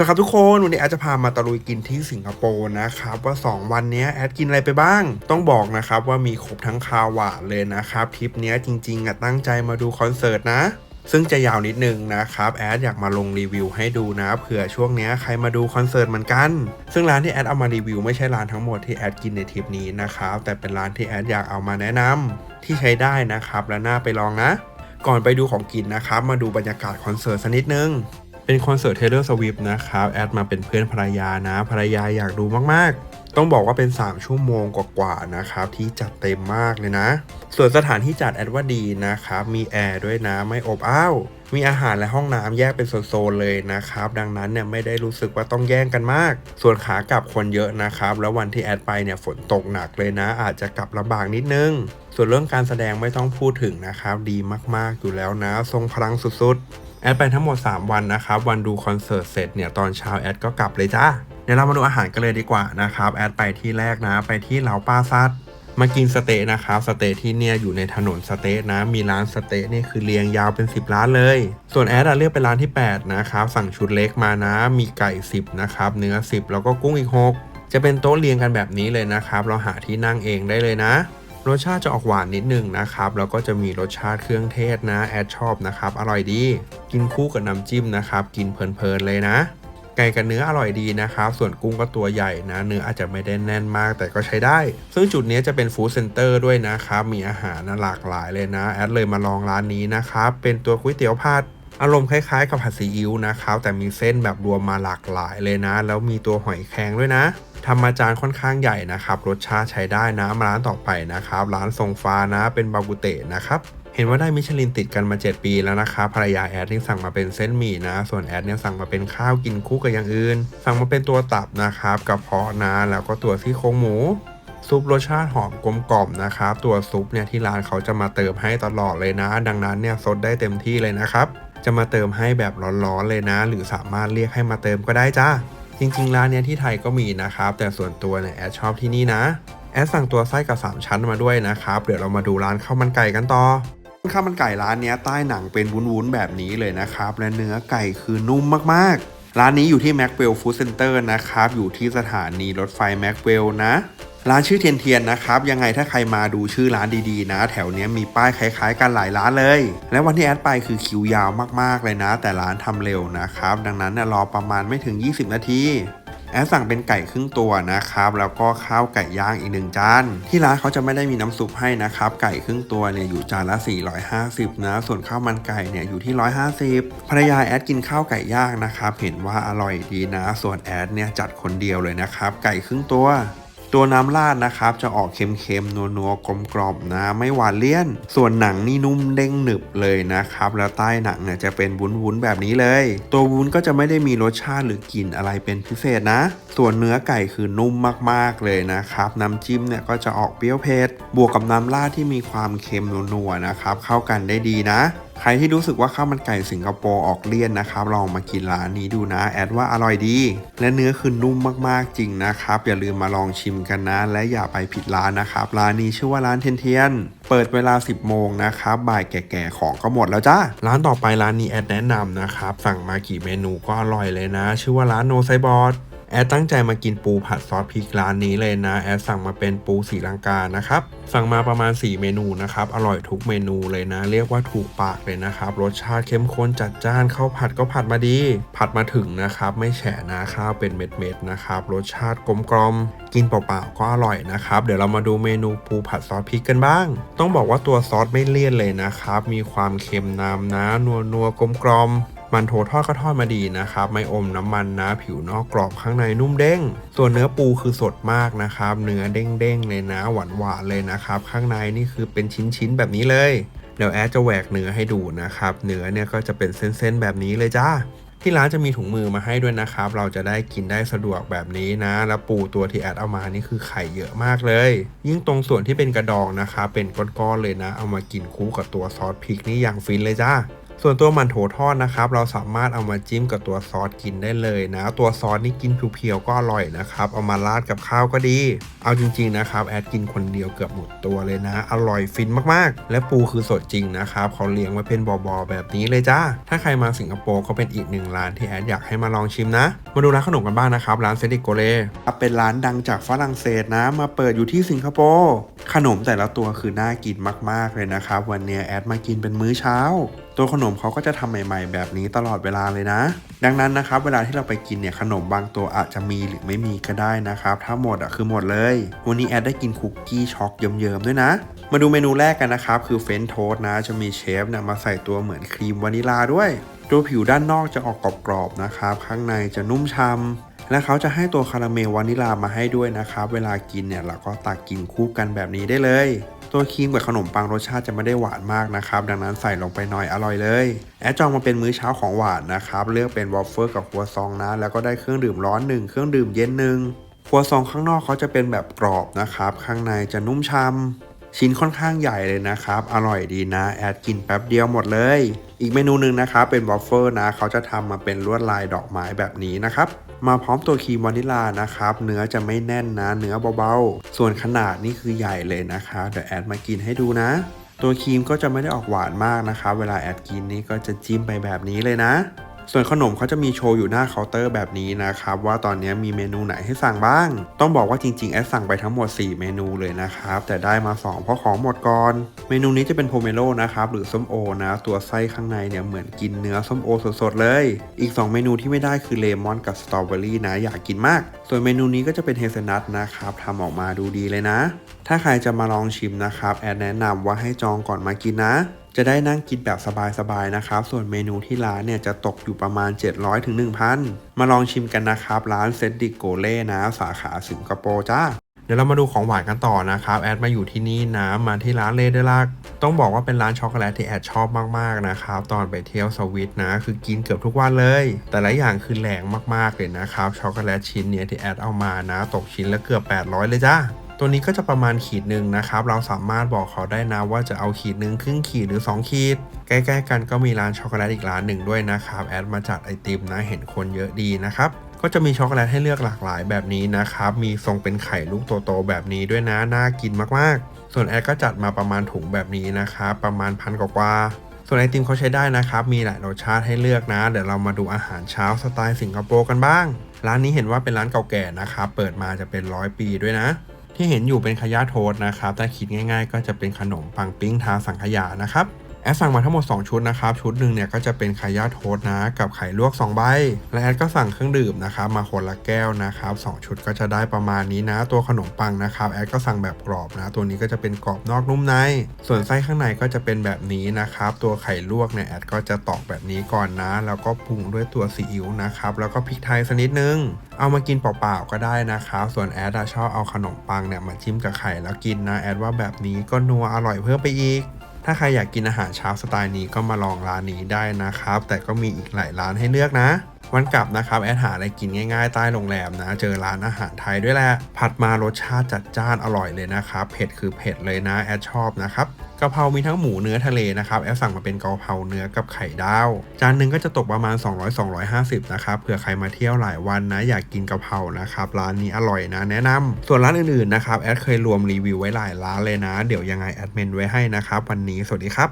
สวัสดีครับทุกคนวันนี้แอดจะพามาตะลุยกินที่สิงคโปร์นะครับว่า 2 วันนี้แอดกินอะไรไปบ้าง ต้องบอกนะครับว่ามีครบทั้งคาวหวานเลยนะครับทริปนี้จริงๆอะตั้งใจมาดูคอนเสิร์ตนะซึ่งจะยาวนิดนึงนะครับแอดอยากมาลงรีวิวให้ดูนะเผื่อช่วงนี้ใครมาดูคอนเสิร์ตเหมือนกัน ซึ่งร้านที่แอดเอามารีวิวไม่ใช่ร้านทั้งหมดที่แอดกินในทริปนี้นะครับแต่เป็นร้านที่แอดอยากเอามาแนะนำที่ใช้ได้นะครับและน่าไปลองนะ ก่อนไปดูของกินนะครับมาดูบรรยากาศคอนเสิร์ตสักนิดนึง เป็นคอนเสิร์ตเทเลอร์สวิฟนะครับแอดมาเป็นเพื่อนภรรยานะภรรยาอยากดูมากๆ ต้องบอกว่าเป็น 3 ชั่วโมงกว่าๆนะครับที่จัดเต็มมากเลยนะ ส่วนสถานที่จัดแอดว่าดีนะครับมีแอร์ด้วยนะไม่อบอ้าวมีอาหารและห้องน้ำแยกเป็นโซนๆเลยนะครับ ดังนั้นเนี่ยไม่ได้รู้สึกว่าต้องแย่งกันมาก ส่วนขากลับคนเยอะนะครับ แล้ววันที่แอดไปเนี่ยฝนตกหนักเลยนะ อาจจะกลับลำบากนิดนึง ส่วนเรื่องการแสดงไม่ต้องพูดถึงนะครับ ดีมากๆอยู่แล้วนะ ทรงพลังสุดๆ แอดไปทั้งหมด 3 วันนะครับ วันดูคอนเสิร์ตเสร็จเนี่ยตอนเช้าแอดก็กลับเลยจ้าเดี๋ยวเรามาดูอาหารกันเลยดีกว่านะครับแอดไปที่แรกนะ ไปที่เหลาป้าซัดมากินสเต๊ะนะครับสเต๊ะที่เนี่ยอยู่ในถนนสเต๊ะนะ มีร้านสเต๊ะนี่คือเรียงยาวเป็น 10 ร้านเลย ส่วนแอดเลือกเป็นร้านที่ 8 นะครับ สั่งชุดเล็กมานะ มีไก่ 10 นะครับ เนื้อ 10 แล้วก็กุ้งอีก 6 จะเป็นโต๊ะเรียงกันแบบนี้เลยนะครับ เราหาที่นั่งเองได้เลยนะ รสชาติจะออกหวานนิดนึงนะครับแล้วก็จะมีรสชาติเครื่องเทศนะแอดชอบนะครับอร่อยดี กินคู่กับน้ำจิ้มนะครับ กินเพลินๆเลยนะ ไก่กับเนื้ออร่อยดีนะครับ ส่วนกุ้งก็ตัวใหญ่นะ เนื้ออาจจะไม่ได้แน่นมากแต่ก็ใช้ได้ ซึ่งจุดนี้จะเป็นฟู้ดเซ็นเตอร์ด้วยนะครับ มีอาหารหลากหลายเลยนะ แอดเลยมาลองร้านนี้นะครับ เป็นตัวก๋วยเตี๋ยวผัดอารมณ์คล้ายๆกับผัดซีอิ๊วนะครับแต่มีเส้นแบบรวมมาหลากหลายเลยนะ แล้วมีตัวหอยแครงด้วยนะ ทำมาจานค่อนข้างใหญ่นะครับ รสชาติใช้ได้นะมาร้านต่อไปนะครับ ร้านทรงฟ้านะ เป็นบาบูเตะนะครับเห็นว่าได้มิชลินติดกันมา 7 ปีแล้วนะครับภรรยาแอดนี่สั่งมาเป็นเส้นหมี่นะ ส่วนแอดเนี่ยสั่งมาเป็นข้าวกินคู่กับอย่างอื่น สั่งมาเป็นตัวตับนะครับกระเพาะนะแล้วก็ตัวซี่โครงหมูซุปรสชาติหอมกลมกล่อมนะครับตัวซุปเนี่ยที่ร้านเขาจะมาเติมให้ตลอดเลยนะ ดังนั้นเนี่ยซดได้เต็มที่เลยนะครับ จะมาเติมให้แบบร้อนๆเลยนะ หรือสามารถเรียกให้มาเติมก็ได้จ้า จริงๆ ร้านเนี้ยที่ไทยก็มีนะครับ แต่ส่วนตัวเนี่ยแอดชอบที่นี่นะ แอดสั่งตัวไส้กับ 3 ชั้นมาด้วยนะครับ เดี๋ยวเรามาดูร้านข้าวมันไก่กันต่อข้าวมันไก่ร้านเนี้ยใต้หนังเป็นวุ้นๆแบบนี้เลยนะครับ และเนื้อไก่คือนุ่มมากๆ ร้านนี้อยู่ที่ m a c w e l l Food Center นะครับ อยู่ที่สถานีรถไฟ m a c w e l l นะ ร้านชื่อเทียนเทียนนะครับ ยังไงถ้าใครมาดูชื่อร้านดีๆ นะ แถวเนี้ยมีป้ายคล้ายๆ กันหลายร้านเลย และวันที่แอดไปคือคิวยาวมากๆเลยนะ แต่ร้านทำเร็วนะครับ ดังนั้นรอประมาณไม่ถึง 20 นาทีแอดสั่งเป็นไก่ครึ่งตัวนะครับ แล้วก็ข้าวไก่ย่างอีกหนึ่งจานที่ร้านเขาจะไม่ได้มีน้ำซุปให้นะครับ ไก่ครึ่งตัวเนี่ยอยู่จานละ 450 นะ ส่วนข้าวมันไก่เนี่ยอยู่ที่ 150ภรรยาแอดกินข้าวไก่ย่างนะครับ เห็นว่าอร่อยดีนะ ส่วนแอดเนี่ยจัดคนเดียวเลยนะครับ ไก่ครึ่งตัว ตัวน้ำราดนะครับจะออกเค็มๆนัวๆกลมๆนะไม่หวานเลี่ยน ส่วนหนังนี่นุ่มเด้งหนึบเลยนะครับ แล้วใต้หนังเนี่ยจะเป็นวุ้นๆแบบนี้เลย ตัววุ้นก็จะไม่ได้มีรสชาติหรือกลิ่นอะไรเป็นพิเศษนะ ส่วนเนื้อไก่คือนุ่มมากๆเลยนะครับ น้ำจิ้มเนี่ยก็จะออกเปรี้ยวเผ็ดบวกกับน้ำราดที่มีความเค็มนัวๆนะครับ เข้ากันได้ดีนะ ใครที่รู้สึกว่าข้าวมันไก่สิงคโปร์ออกเลี่ยนนะครับ ลองมากินร้านนี้ดูนะ แอดว่าอร่อยดี และเนื้อคือนุ่มมากๆจริงนะครับ อย่าลืมมาลองชิมกันนะ และอย่าไปผิดร้านนะครับ ร้านนี้ชื่อว่าร้านเทียนเทียน เปิดเวลา 10 โมงนะครับ บ่ายแก่ๆของก็หมดแล้วจ้า ร้านต่อไปร้านนี้แอดแนะนำนะครับ สั่งมากี่เมนูก็อร่อยเลยนะ ชื่อว่าร้านโนไซบอร์ แอดตั้งใจมากินปูผัดซอสพริกร้านนี้เลยนะ แอดสั่งมาเป็นปูสีลังกานะครับ สั่งมาประมาณ 4 เมนูนะครับ อร่อยทุกเมนูเลยนะ เรียกว่าถูกปากเลยนะครับ รสชาติเข้มข้นจัดจ้านข้าวผัดก็ผัดมาดี ผัดมาถึงนะครับ ไม่แฉะนะข้าวเป็นเม็ดๆนะครับ รสชาติกลมกลมกินเปล่าๆก็อร่อยนะครับ เดี๋ยวเรามาดูเมนูปูผัดซอสพริกกันบ้าง ต้องบอกว่าตัวซอสไม่เลี่ยนเลยนะครับ มีความเค็มนำนะนัวนัวๆกลมกลม มันโถทอดก็ทอดมาดีนะครับ ไม่อมน้ำมันนะ ผิวนอกกรอบข้างในนุ่มเด้ง ส่วนเนื้อปูคือสดมากนะครับ เนื้อเด้งๆเลยนะหวานๆเลยนะครับ ข้างในนี่คือเป็นชิ้นๆแบบนี้เลยเดี๋ยวแอดจะแหวกเนื้อให้ดูนะครับ เนื้อเนี่ยก็จะเป็นเส้นๆแบบนี้เลยจ้าที่ร้านจะมีถุงมือมาให้ด้วยนะครับ เราจะได้กินได้สะดวกแบบนี้นะ แล้วปูตัวที่แอดเอามานี่คือไข่เยอะมากเลย ยิ่งตรงส่วนที่เป็นกระดองนะครับเป็นก้อนๆเลยนะ เอามากินคู่กับตัวซอสพริกนี่อย่างฟินเลยจ้า ส่วนตัวหมันโถทอดนะครับ เราสามารถเอามาจิ้มกับตัวซอสกินได้เลยนะ ตัวซอสนี่กินเพียวๆก็อร่อยนะครับ เอามาราดกับข้าวก็ดี เอาจริงๆนะครับ แอดกินคนเดียวเกือบหมดตัวเลยนะ อร่อยฟินมากๆ และปูคือสดจริงนะครับเขาเลี้ยงไว้เป็นบอๆแบบนี้เลยจ้า ถ้าใครมาสิงคโปร์ก็เป็นอีกหนึ่งร้านที่แอดอยากให้มาลองชิมนะ มาดูร้านขนมกันบ้างนะครับ ร้านเซดิโกเล่เป็นร้านดังจากฝรั่งเศสนะ มาเปิดอยู่ที่สิงคโปร์ขนมแต่ละตัวคือน่ากินมาก ๆ เลยนะครับ วันนี้แอดมากินเป็นมื้อเช้า ตัวขนมเขาก็จะทำใหม่ ๆ แบบนี้ตลอดเวลาเลยนะ ดังนั้นนะครับ เวลาที่เราไปกินเนี่ยขนมบางตัวอาจจะมีหรือไม่มีก็ได้นะครับ ถ้าหมดอะคือหมดเลย วันนี้แอดได้กินคุกกี้ช็อกเยิ้มๆด้วยนะ มาดูเมนูแรกกันนะครับ คือเฟรนช์โทสนะ จะมีเชฟเนี่ยมาใส่ตัวเหมือนครีมวานิลาด้วย ตัวผิวด้านนอกจะออกกรอบๆนะครับ ข้างในจะนุ่มช่ำ และเขาจะให้ตัวคาราเมลวานิลามาให้ด้วยนะครับ เวลากินเนี่ยเราก็ตักกินคู่กันแบบนี้ได้เลย ตัวครีมกับขนมปังรสชาติจะไม่ได้หวานมากนะครับ ดังนั้นใส่ลงไปหน่อยอร่อยเลย แอดจองมาเป็นมื้อเช้าของหวานนะครับ เลือกเป็นวอฟเฟิลกับครัวซองนะ แล้วก็ได้เครื่องดื่มร้อนหนึ่งเครื่องดื่มเย็นหนึ่งครัวซองข้างนอกเขาจะเป็นแบบกรอบนะครับ ข้างในจะนุ่มช่ำ ชิ้นค่อนข้างใหญ่เลยนะครับ อร่อยดีนะ แอดกินแป๊บเดียวหมดเลย อีกเมนูหนึ่งนะครับเป็นวอฟเฟิลนะ เขาจะทำมาเป็นลวดลายดอกไม้แบบนี้นะครับ มาพร้อมตัวครีมวานิลานะครับ เนื้อจะไม่แน่นนะ เนื้อเบาๆ ส่วนขนาดนี่คือใหญ่เลยนะคะเดี๋ยวแอดมากินให้ดูนะ ตัวครีมก็จะไม่ได้ออกหวานมากนะครับเวลาแอดกินนี่ก็จะจิ้มไปแบบนี้เลยนะ ส่วนขนมเขาจะมีโชว์อยู่หน้าเคาน์เตอร์แบบนี้นะครับว่าตอนนี้มีเมนูไหนให้สั่งบ้าง ต้องบอกว่าจริงๆแอดสั่งไปทั้งหมด 4 เมนูเลยนะครับแต่ได้มา 2 เพราะของหมดก่อน เมนูนี้จะเป็นโพเมโลนะครับหรือส้มโอนะตัวไส้ข้างในเนี่ยเหมือนกินเนื้อส้มโอสดๆเลย อีก 2 เมนูที่ไม่ได้คือเลมอนกับสตรอเบอรี่นะอยากกินมาก ส่วนเมนูนี้ก็จะเป็นเฮเซนัทนะครับทำออกมาดูดีเลยนะ ถ้าใครจะมาลองชิมนะครับแอดแนะนำว่าให้จองก่อนมากินนะ จะได้นั่งกินแบบสบายๆนะครับ ส่วนเมนูที่ร้านเนี่ยจะตกอยู่ประมาณ 700ถึง1,000 มาลองชิมกันนะครับ ร้านเซตดิโกเล่นะ สาขาสิงคโปร์จ้าเดี๋ยวเรามาดูของหวานกันต่อนะครับ แอดมาอยู่ที่นี่นะ มาที่ร้านเลเดลักต้องบอกว่าเป็นร้านช็อกโกแลตที่แอดชอบมากๆนะครับ ตอนไปเที่ยวสวิตนะ คือกินเกือบทุกวันเลย แต่ละอย่างคือแรงมากๆเลยนะครับ ช็อกโกแลตชิ้นเนี้ยที่แอดเอามานะ ตกชิ้นละเกือบ 800 เลยจ้า ตัวนี้ก็จะประมาณขีดหนึ่งนะครับ เราสามารถบอกเขาได้นะว่าจะเอาขีดหนึ่งครึ่งขีดหรือ 2 ขีด ใกล้ๆกันก็มีร้านช็อกโกแลตอีกร้านหนึ่งด้วยนะครับแอดมาจัดไอติมนะเห็นคนเยอะดีนะครับก็จะมีช็อกโกแลตให้เลือกหลากหลายแบบนี้นะครับ มีทรงเป็นไข่ลูกโตๆแบบนี้ด้วยนะ น่ากินมากๆ ส่วนแอดก็จัดมาประมาณถุงแบบนี้นะครับ ประมาณพันกว่าส่วนไอติมเขาใช้ได้นะครับ มีหลายรสชาติให้เลือกนะ เดี๋ยวเรามาดูอาหารเช้าสไตล์สิงคโปร์กันบ้าง ร้านนี้เห็นว่าเป็นร้านเก่าแก่นะครับ เปิดมาจะเป็นร้อยปีด้วยนะ ที่เห็นอยู่เป็นขยะโทษนะครับแต่คิดง่าย ๆ ก็จะเป็นขนมปังปิ้งทาสังขยานะครับ แอดสั่งมาทั้งหมด 2 ชุดนะครับชุดหนึ่งเนี่ยก็จะเป็นไขายาโทสนะกับไข่ลวก 2 ใบ และแอดก็สั่งเครื่องดื่มนะครับมาคนละแก้วนะครับ2ชุดก็จะได้ประมาณนี้นะ ตัวขนมปังนะครับแอดก็สั่งแบบกรอบนะ ตัวนี้ก็จะเป็นกรอบนอกนุ่มใน ส่วนไส้ข้างในก็จะเป็นแบบนี้นะครับตัวไข่ลวกเนี่ยแอดก็จะตอกแบบนี้ก่อนนะ แล้วก็ปรุงด้วยตัวซีอิ๊วนะครับแล้วก็พริกไทยสักนิดนึง เอามากินเปล่าๆก็ได้นะครับส่วนแอดชอบเอาขนมปังเนี่ยมาจิ้มกับไข่แล้วกินนะแอดว่าแบบนี้ก็นัวอร่อยเพิ่มไปอีก ถ้าใครอยากกินอาหารเช้าสไตล์นี้ก็มาลองร้านนี้ได้นะครับ แต่ก็มีอีกหลายร้านให้เลือกนะ วันกลับนะครับแอดหาอะไรกินง่ายๆใต้โรงแรมนะ เจอร้านอาหารไทยด้วยแหละผัดมารสชาติจัดจ้านอร่อยเลยนะครับเผ็ดคือเผ็ดเลยนะแอดชอบนะครับ กะเพรามีทั้งหมูเนื้อทะเลนะครับแอดสั่งมาเป็นกะเพราเนื้อกับไข่ดาวจานหนึ่งก็จะตกประมาณ 200-250นะครับเผื่อใครมาเที่ยวหลายวันนะอยากกินกะเพรานะครับร้านนี้อร่อยนะแนะนำส่วนร้านอื่นๆนะครับแอดเคยรวมรีวิวไว้หลายร้านเลยนะ เดี๋ยวยังไงแอดเมนไว้ให้นะครับวันนี้สวัสดีครับ